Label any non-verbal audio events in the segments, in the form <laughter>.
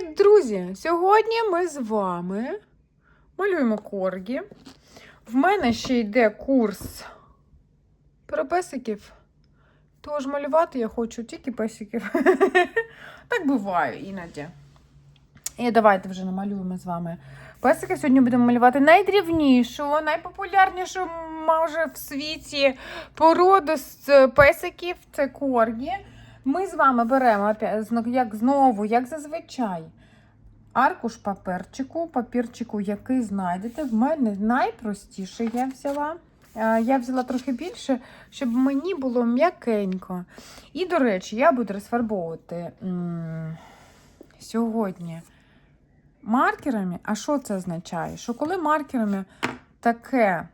Привіт, друзі! Сьогодні ми з вами малюємо коргі. В мене ще йде курс про песиків. Тож малювати я хочу тільки песиків. <laughs> Так буває іноді. І давайте вже намалюємо з вами песики. Сьогодні будемо малювати найдрівнішу, найпопулярнішу, може, в світі породу з песиків це коргі. Ми з вами беремо, як знову, як зазвичай, аркуш паперчику, папірчику, який знайдете. В мене найпростіше я взяла. Е, Я взяла трохи більше, щоб мені було м'якенько. І, до речі, я буду розфарбовувати сьогодні маркерами. А що це означає? Що коли маркерами таке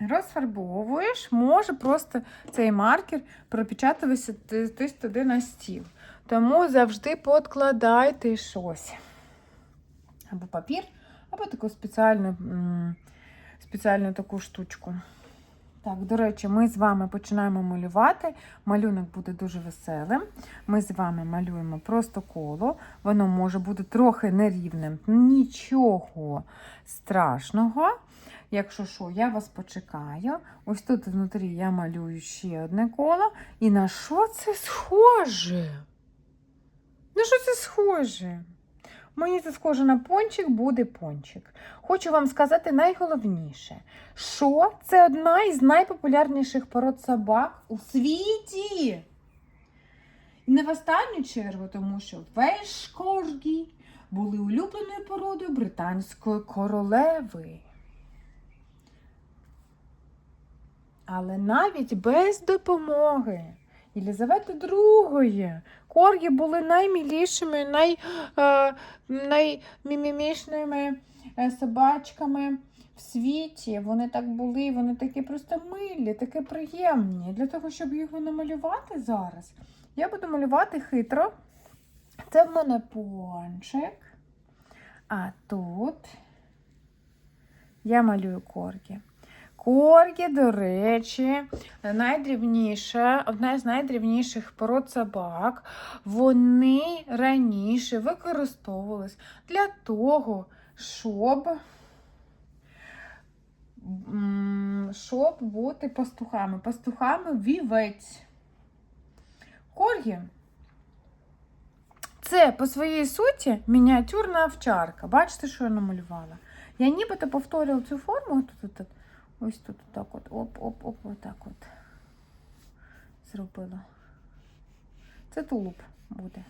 розфарбовуєш, може просто цей маркер пропечатуватися десь туди на стіл. Тому завжди подкладайте щось. Або папір, або таку спеціальну, спеціальну таку штучку. Так, до речі, ми з вами починаємо малювати. Малюнок буде дуже веселим. Ми з вами малюємо просто коло. Воно може бути трохи нерівним. Нічого страшного. Якщо що, я вас почекаю. Ось тут внутрі я малюю ще одне коло. І на що це схоже? На що це схоже? Мені це схоже на пончик, буде пончик. Хочу вам сказати найголовніше, що це одна із найпопулярніших пород собак у світі. І не в останню чергу, тому що вешкоргі були улюбленою породою британської королеви. Але навіть без допомоги Єлізавети II коргі були наймілішими, най, е, наймімімішними е, собачками в світі. Вони так були, вони такі просто милі, такі приємні. Для того, щоб його намалювати зараз, я буду малювати хитро. Це в мене пончик. А тут я малюю коргі. Коргі, до речі, найдрібніша, одна з найдрібніших пород собак. Вони раніше використовувались для того, щоб, щоб бути пастухами. Пастухами вівець. Коргі це по своїй суті мініатюрна овчарка. Бачите, що я намалювала? Я нібито повторювала цю форму. Тут, тут, тут. Ось тут так от. Оп-оп-оп, отак от. Зробила. Це тулуб буде.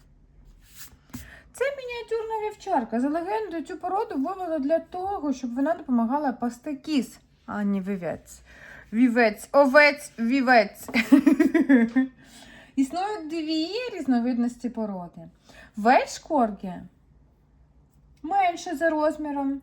Це мініатюрна вівчарка. За легендою, цю породу вивели для того, щоб вона допомагала пасти кіз, а не вівець. Вівець, овець, вівець. <laughs> Існують дві різновидності породи. Вельшкоргі менше за розміром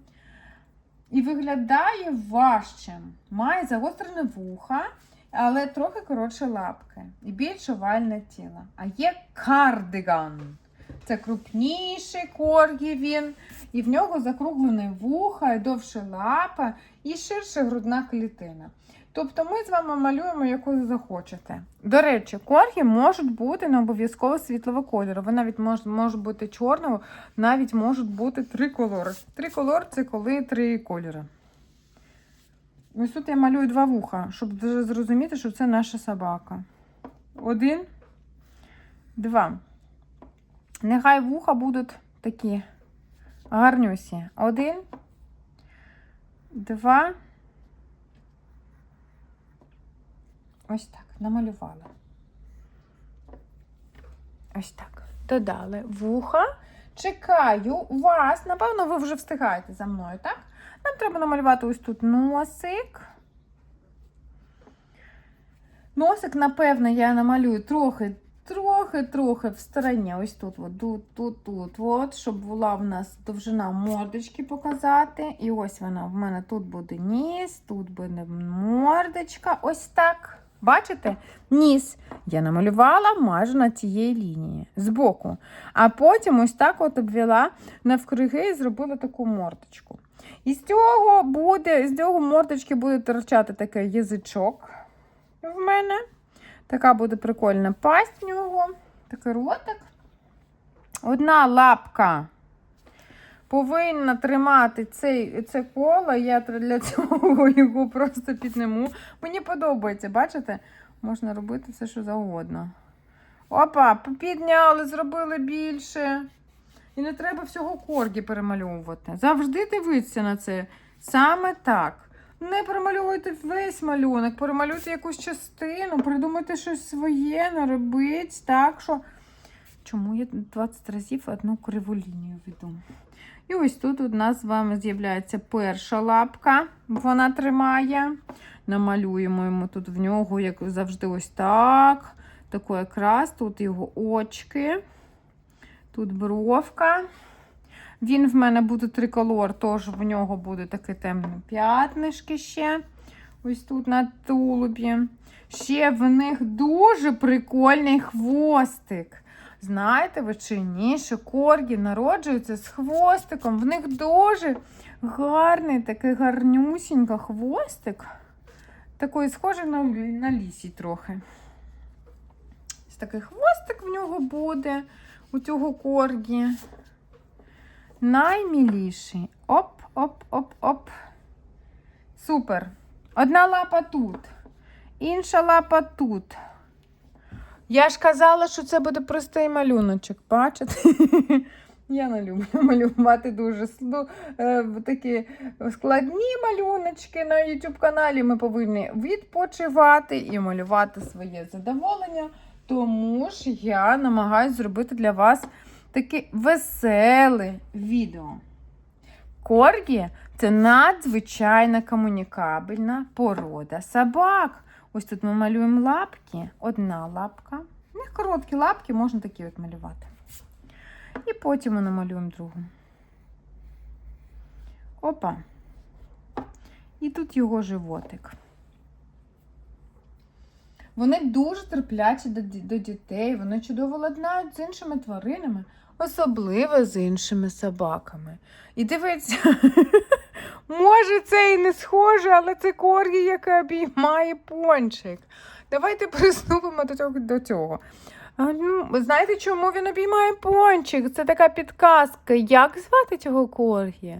і виглядає важчим. Має загострене вуха, але трохи коротше лапки і більш овальне тіло. А є кардиган. Це крупніший коргі він, і в нього закруглене вуха, і довше лапа, і ширша грудна клітина. Тобто ми з вами малюємо, яку захочете. До речі, коргі можуть бути не обов'язково світлого кольору. Вони навіть можуть може бути чорного, навіть можуть бути три кольори. Три кольори це коли три кольори. Ось тут я малюю два вуха, щоб зрозуміти, що це наша собака. Один, два. Нехай вуха будуть такі гарнюсі. Один, два. Ось так, намалювала. Ось так. Додали вуха. Чекаю вас. Напевно, ви вже встигаєте за мною, так? Нам треба намалювати ось тут носик. Носик, напевно, я намалюю трохи, трохи, трохи в стороні. Ось тут, от, тут, тут, тут, от, щоб була в нас довжина мордочки показати. І ось вона в мене тут буде ніс, тут буде мордочка. Ось так. Бачите? Ніс. Я намалювала майже на цієї лінії збоку. А потім ось так от обвела навкруги і зробила таку мордочку. І з цього буде, з цього мордочки буде торчати такий язичок в мене. Така буде прикольна пасть в нього, такий ротик. одна лапка повинна тримати цей, це коло. Я для цього <laughs> його просто підниму. Мені подобається, бачите? Можна робити все, що завгодно. Опа, підняли, зробили більше. І не треба всього коргі перемальовувати. Завжди дивитися на це. Саме так. Не перемальовуйте весь малюнок, перемалюйте якусь частину, придумайте щось своє, не робіть так, що. Чому я 20 разів одну криву лінію веду? І ось тут у нас з вами з'являється перша лапка, вона тримає. Намалюємо йому тут в нього, як завжди, ось так. Тако якраз тут його очки, тут бровка. Він в мене буде триколор, тож в нього буде таке темне п'ятнишки ще. Ось тут на тулубі. Ще в них дуже прикольний хвостик. Знаєте ви чи ні, що коргі народжуються з хвостиком. В них дуже гарний, такий гарнюсінька хвостик. Такий схожий на, на лісі трохи. Ось такий хвостик в нього буде у цього коргі. Найміліший. Оп, оп, оп, оп. Супер. Одна лапа тут, інша лапа тут. Я ж казала, що це буде простий малюночок, бачите? <laughs> Я не люблю <laughs> малювати дуже сл- е, такі складні малюночки на YouTube каналі. Ми повинні відпочивати і малювати своє задоволення. Тому ж я намагаюся зробити для вас таке веселе відео. Коргі це надзвичайно комунікабельна порода собак. Ось тут ми малюємо лапки, одна лапка. У них короткі лапки, можна такі от малювати. І потім ми намалюємо другу. Опа. І тут його животик. Вони дуже терплячі до, до дітей, вони чудово ладнають з іншими тваринами, особливо з іншими собаками. І дивіться, <laughs> може це і не схоже, але це коргі, яке обіймає пончик. Давайте приступимо до цього. Ну, знаєте, чому він обіймає пончик? Це така підказка. Як звати цього коргі?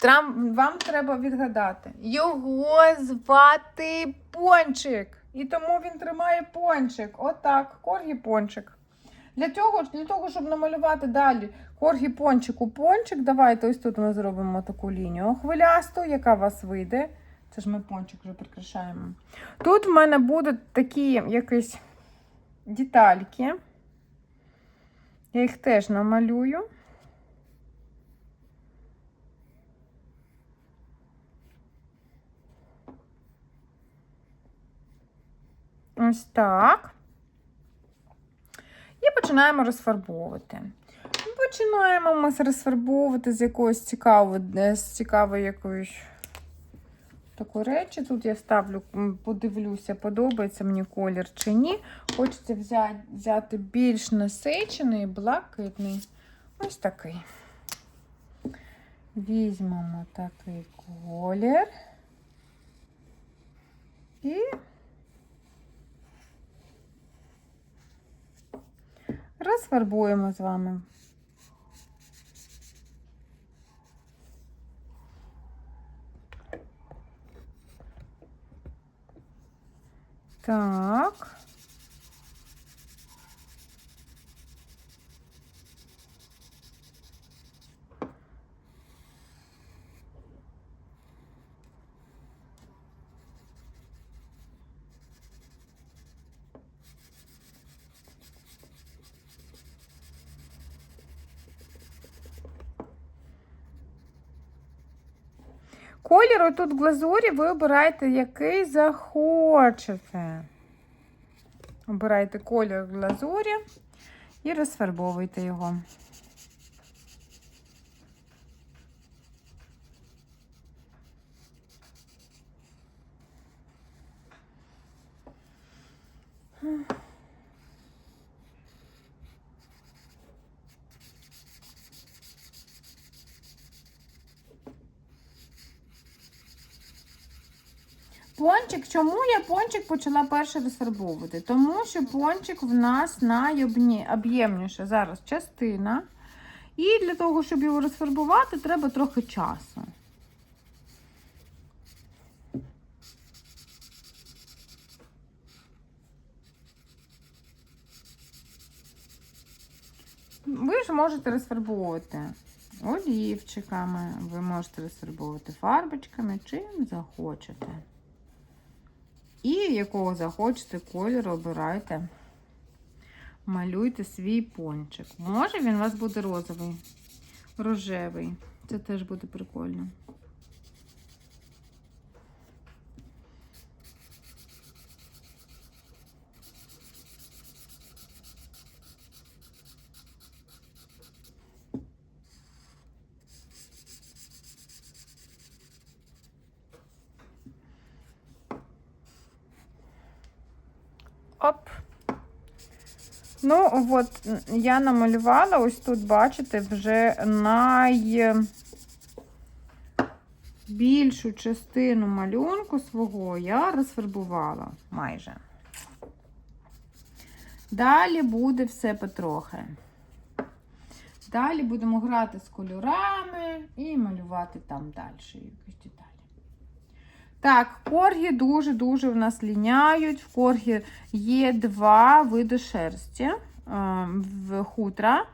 Трам, вам треба відгадати. Його звати Пончик. І тому він тримає пончик. Отак, коргі пончик. Для того, для того, щоб намалювати далі коргі пончику пончик, давайте ось тут ми зробимо таку лінію хвилясту, яка у вас вийде. Це ж ми пончик вже прикрашаємо. Тут в мене будуть такі якісь детальки. Я їх теж намалюю. Ось так. Починаємо розфарбовувати. Починаємо ми розфарбовувати з якоїсь цікавої, з цікавої якоїсь такої речі. Тут я ставлю, подивлюся, подобається мені колір чи ні. Хочеться взяти, взяти більш насичений, блакитний. Ось такий. Візьмемо такий колір. І розфарбуємо з вами. Так. Колір тут глазурі ви обираєте, який захочете. Обирайте колір глазурі і розфарбовуйте його. Mm-hmm. Пончик, чому я пончик почала перше розфарбовувати? Тому що пончик в нас найоб'ємніша зараз частина. І для того, щоб його розфарбувати, треба трохи часу. Ви ж можете розфарбовувати олівчиками, ви можете розфарбовувати фарбочками, чим захочете. І якого захочете кольору обирайте. Малюйте свій пончик. Може він у вас буде розовий, рожевий. Це теж буде прикольно. Ну, от я намалювала, ось тут, бачите, вже найбільшу частину малюнку свого я розфарбувала майже. Далі буде все потрохи. Далі будемо грати з кольорами і малювати там далі якісь деталі. Так, коргі дуже-дуже в нас ліняють. В коргі є два види шерсті в хутра.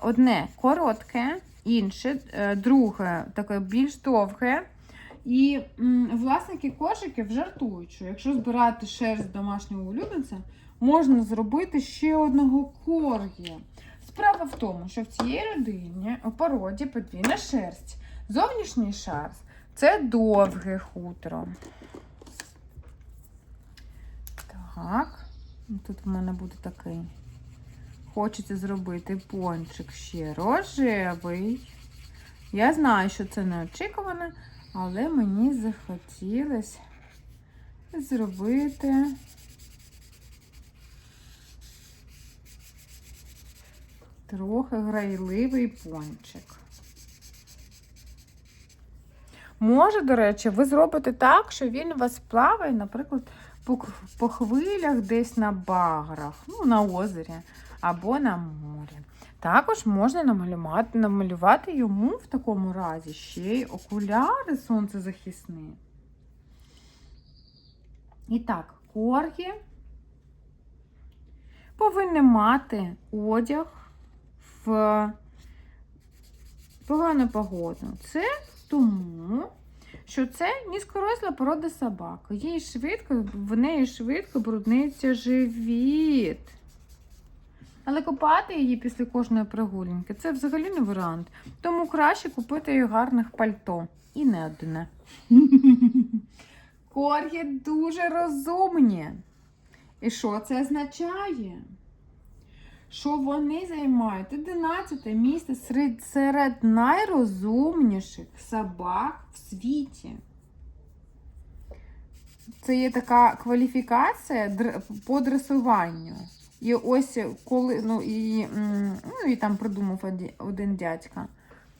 Одне коротке, інше, е, друге таке більш довге. І власники кошиків жартують, що якщо збирати шерсть домашнього улюбленця, можна зробити ще одного коргі. Справа в тому, що в цій людині у породі подвійна шерсть. Зовнішній шар це довге хутро. Так, тут в мене буде такий. Хочеться зробити пончик ще рожевий. Я знаю, що це неочікувано, але мені захотілося зробити трохи грайливий пончик. Може, до речі, ви зробите так, що він у вас плаває, наприклад, по, хвилях десь на баграх, ну, на озері або на морі. Також можна намалювати, намалювати йому в такому разі ще й окуляри сонцезахисні. І так, коргі повинні мати одяг в погану погоду. Це тому, що це низькоросла порода собак. Їй швидко, в неї швидко брудниться живіт. Але купати її після кожної прогулянки це взагалі не варіант. Тому краще купити їй гарних пальто. І не одне. Коргі дуже розумні. І що це означає? Що вони займають 11 місце серед, серед найрозумніших собак в світі. Це є така кваліфікація по дресуванню. І ось коли, ну і, ну, і там придумав один дядька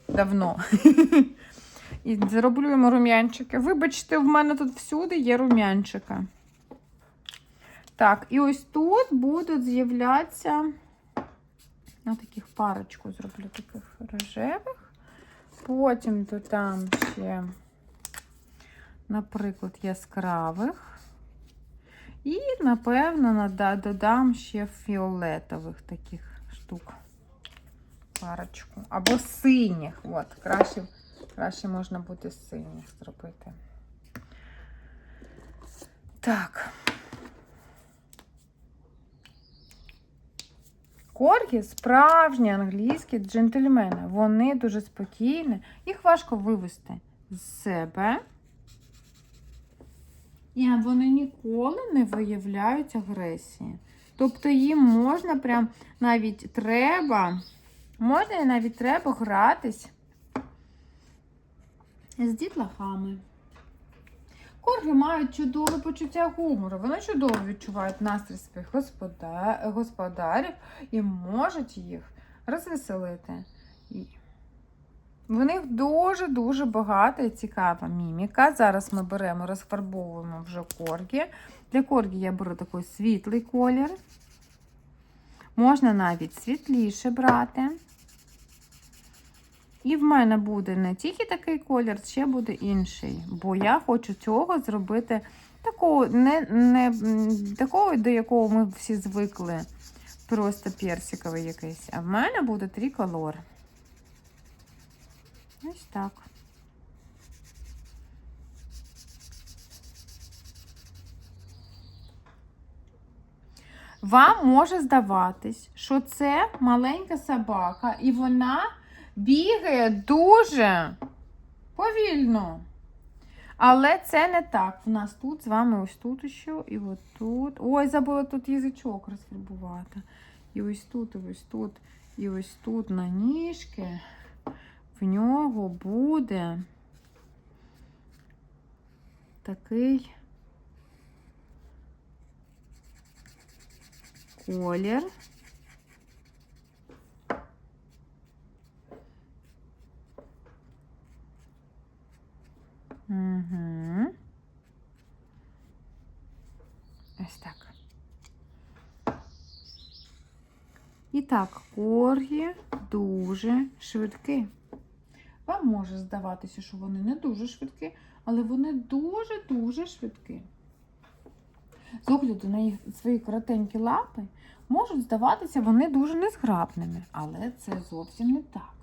давно. <laughs> І зроблю йому рум'янчики. Вибачте, в мене тут всюди є рум'янчика. Так, і ось тут будуть з'являтися. На таких парочку зроблю таких рожевих. Потім то там ще, наприклад, яскравих. І, напевно, додам ще фіолетових таких штук. Парочку. Або синіх. От, краще, краще можна буде синіх зробити. Так. Коргі справжні англійські джентльмени. Вони дуже спокійні, їх важко вивести з себе. І вони ніколи не виявляють агресії. Тобто їм можна прям навіть треба, можна і навіть треба гратись з дітлахами. Корги мають чудове почуття гумору. Вони чудово відчувають настрій своїх господарів і можуть їх розвеселити. В них дуже-дуже багата і цікава міміка. Зараз ми беремо, розфарбовуємо вже коргі. Для коргі я беру такий світлий колір. Можна навіть світліше брати. І в мене буде не тільки такий колір, ще буде інший. Бо я хочу цього зробити такого, не, не, такого, до якого ми всі звикли. Просто персиковий якийсь. А в мене буде триколор. Ось так. Вам може здаватись, що це маленька собака, і вона бігає дуже повільно. Але це не так. У нас тут з вами ось тут ще, і от тут. Ой, забула тут язичок розфарбувати. І ось тут, і ось тут, і ось тут на ніжки. В нього буде такий колір. Угу. Ось так. І так, коргі дуже швидкі. Вам може здаватися, що вони не дуже швидкі, але вони дуже-дуже швидкі. З огляду на їх свої коротенькі лапи можуть здаватися вони дуже незграбними, але це зовсім не так.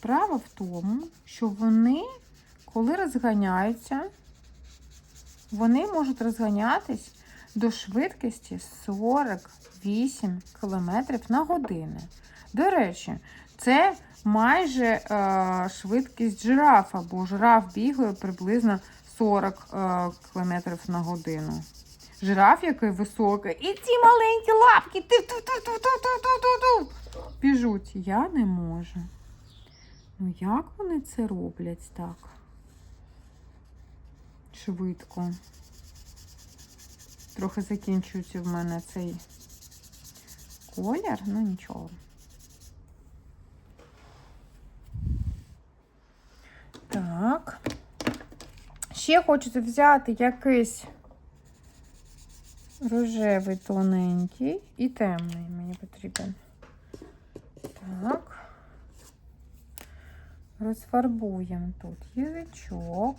Справа в тому, що вони, коли розганяються, вони можуть розганятись до швидкості 48 км на годину. До речі, це майже е, швидкість жирафа, бо жираф бігає приблизно 40 е, км на годину. Жираф який високий, і ці маленькі лапки ту-ту-ту-ту-ту-ту-ту-ту біжуть. Я не можу. Ну, як вони це роблять так? Швидко. Трохи закінчується в мене цей колір, ну нічого. Так. Ще хочеться взяти якийсь рожевий тоненький і темний мені потрібен. Так. Розфарбуємо тут язичок.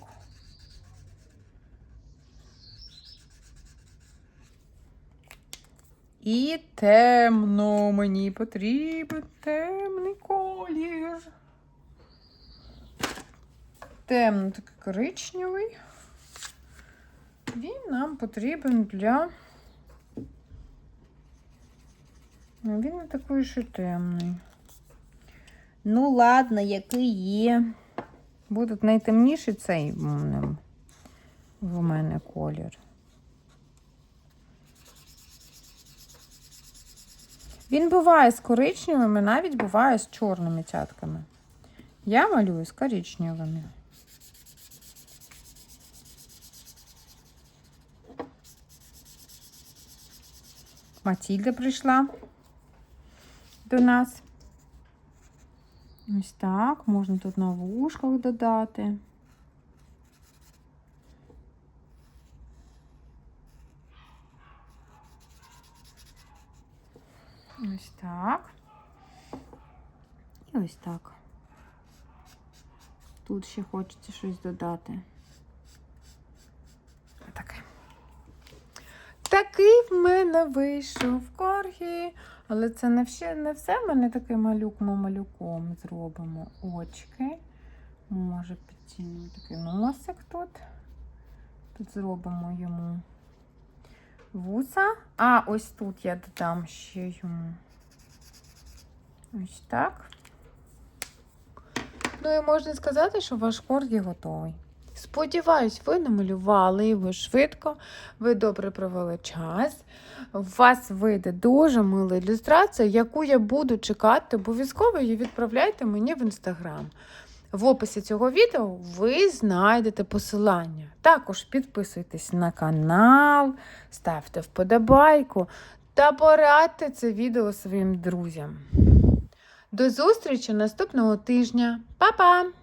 І темно мені потрібен темний колір. Темно такий коричневий. Він нам потрібен для. Він не такий ще темний. Ну, ладно, який є. Буде найтемніший цей в мене- колір. Він буває з коричневими, навіть буває з чорними цятками. Я малюю з коричневими. Матільда прийшла до нас. Ось так, можна тут на вушках додати. Ось так. І ось так. Тут ще хочеться щось додати. Такий в мене вийшов коргі. Але це не все, не все. Ми не такий малюк ми малюком зробимо очки. Може підтягнемо такий носик тут. Тут зробимо йому вуса. А ось тут я додам ще йому. Ось так. Ну і можна сказати, що ваш коргі готовий. Сподіваюсь, ви намалювали його швидко, ви добре провели час. У вас вийде дуже мила ілюстрація, яку я буду чекати. Обов'язково її відправляйте мені в інстаграм. В описі цього відео ви знайдете посилання. Також підписуйтесь на канал, ставте вподобайку та порадьте це відео своїм друзям. До зустрічі наступного тижня. Па-па!